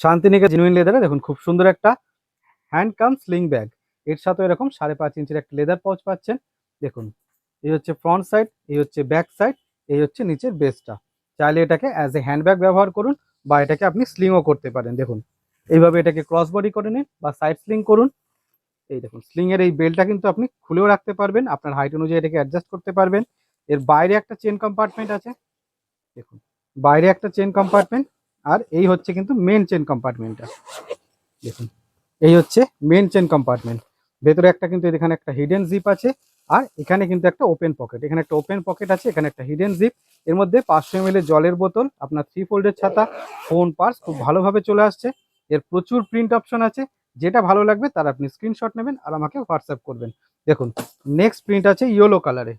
শান্তিনিকা genuine লেদারে দেখুন, খুব সুন্দর একটা হ্যান্ড কাম স্লিং ব্যাগ এর সাথে এরকম সাড়ে পাঁচ ইঞ্চির একটা লেদার পাউচ পাচ্ছেন। দেখুন, এই হচ্ছে ফ্রন্ট সাইড এই হচ্ছে ব্যাক সাইড এই হচ্ছে নিচের বেসটা চাইলে এটাকে অ্যাজ এ হ্যান্ডব্যাগ ব্যবহার করুন বা এটাকে আপনি স্লিংও করতে পারেন। দেখুন, এইভাবে এটাকে ক্রস বডি করে নিন বা সাইড স্লিং করুন। এই দেখুন স্লিং এর এই বেলটা কিন্তু আপনি খুলেও রাখতে পারবেন। আপনার হাইট অনুযায়ী এটাকে অ্যাডজাস্ট করতে পারবেন। এর বাইরে একটা চেন কম্পার্টমেন্ট আছে। দেখুন, বাইরে একটা চেন কম্পার্টমেন্ট আর এই হচ্ছে কিন্তু মেন চেন কম্পার্টমেন্টটা দেখুন, এই হচ্ছে মেন চেন কম্পার্টমেন্ট ভেতরে একটা কিন্তু এখানে একটা হিডেন জিপ আছে, আর এখানে কিন্তু একটা ওপেন পকেট এখানে একটা ওপেন পকেট আছে, এখানে একটা হিডেন জিপ এর মধ্যে পাঁচশো এম জলের বোতল, আপনার থ্রি ফোল্ডের ছাতা ফোন পার্স খুব ভালোভাবে চলে আসছে। এর প্রচুর প্রিন্ট অপশন আছে। যেটা ভালো লাগবে, তার আপনি স্ক্রিনশট নেবেন আর আমাকে হোয়াটসঅ্যাপ করবেন। দেখুন নেক্সট প্রিন্ট আছে ইয়েলো কালারে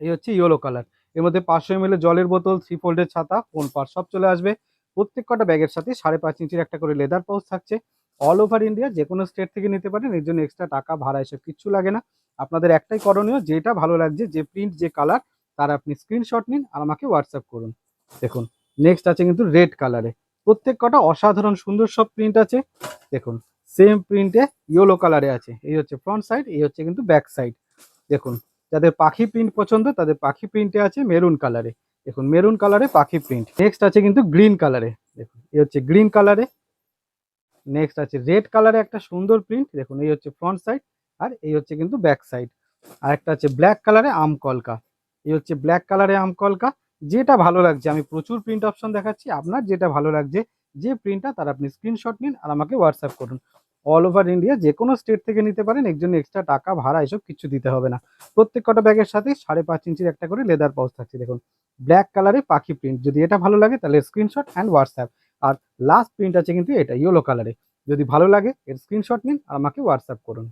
এই হচ্ছে ইয়েলো কালারের মধ্যে পাঁচশো এম জলের বোতল থ্রি ফোল্ডের ছাতা ফোন পার্স সব চলে আসবে। প্রত্যেক কটা ব্যাগের সাথে সাড়ে পাঁচ ইঞ্চির একটা করে লেদার পাউচ থাকছে। অল ওভার ইন্ডিয়া যে কোনো স্টেট থেকে নিতে পারেন, এর জন্য এক্সট্রা টাকা ভাড়া, এসব কিচ্ছু লাগে না। আপনাদের একটাই করণীয়, যেটা ভালো লাগছে, যে প্রিন্ট যে কালার তার আপনি স্ক্রিনশট নিন আর আমাকে হোয়াটসঅ্যাপ করুন। দেখুন নেক্সট আছে কিন্তু রেড কালারে প্রত্যেক কটা অসাধারণ সুন্দর সব প্রিন্ট আছে। দেখুন সেম প্রিন্টে ইয়েলো কালারে আছে। এই হচ্ছে ফ্রন্ট সাইড এই হচ্ছে কিন্তু ব্যাক সাইড দেখুন, যাদের পাখি প্রিন্ট পছন্দ, তাদের পাখি প্রিন্টে আছে মেরুন কালারে দেখুন, মেরুন কালারে পাখি প্রিন্ট নেক্সট আছে কিন্তু গ্রিন কালারে। দেখুন, এই হচ্ছে গ্রিন কালারে। নেক্সট আছে রেড কালারে একটা সুন্দর প্রিন্ট দেখুন, এই হচ্ছে ফ্রন্ট সাইড আর এই হচ্ছে কিন্তু ব্যাক সাইড আর একটা আছে ব্ল্যাক কালারে আম কলকা। এই হচ্ছে ব্ল্যাক কালারে আম কলকা। যেটা ভালো লাগছে, আমি প্রচুর প্রিন্ট অপশন দেখাচ্ছি। আপনার যেটা ভালো লাগছে, যে প্রিন্টটা তার আপনি স্ক্রিনশট নিন আর আমাকে হোয়াটসঅ্যাপ করুন। অল ওভার ইন্ডিয়া যে কোনো স্টেট থেকে নিতে পারেন, এর জন্য এক্সট্রা টাকা ভাড়া, এসব কিছু দিতে হবে না। প্রত্যেক কটা ব্যাগের সাথে সাড়ে পাঁচ ইঞ্চির একটা করে লেদার পাউচ থাকছে, দেখুন। ব্ল্যাক কালারে পাখি প্রিন্ট যদি এটা ভালো লাগে, তাহলে স্ক্রিনশট অ্যান্ড হোয়াটসঅ্যাপ আর লাস্ট প্রিন্ট আছে কিন্তু এটা ইয়েলো কালারে যদি ভালো লাগে, এর স্ক্রিনশট নিন, আর আমাকে হোয়াটসঅ্যাপ করুন।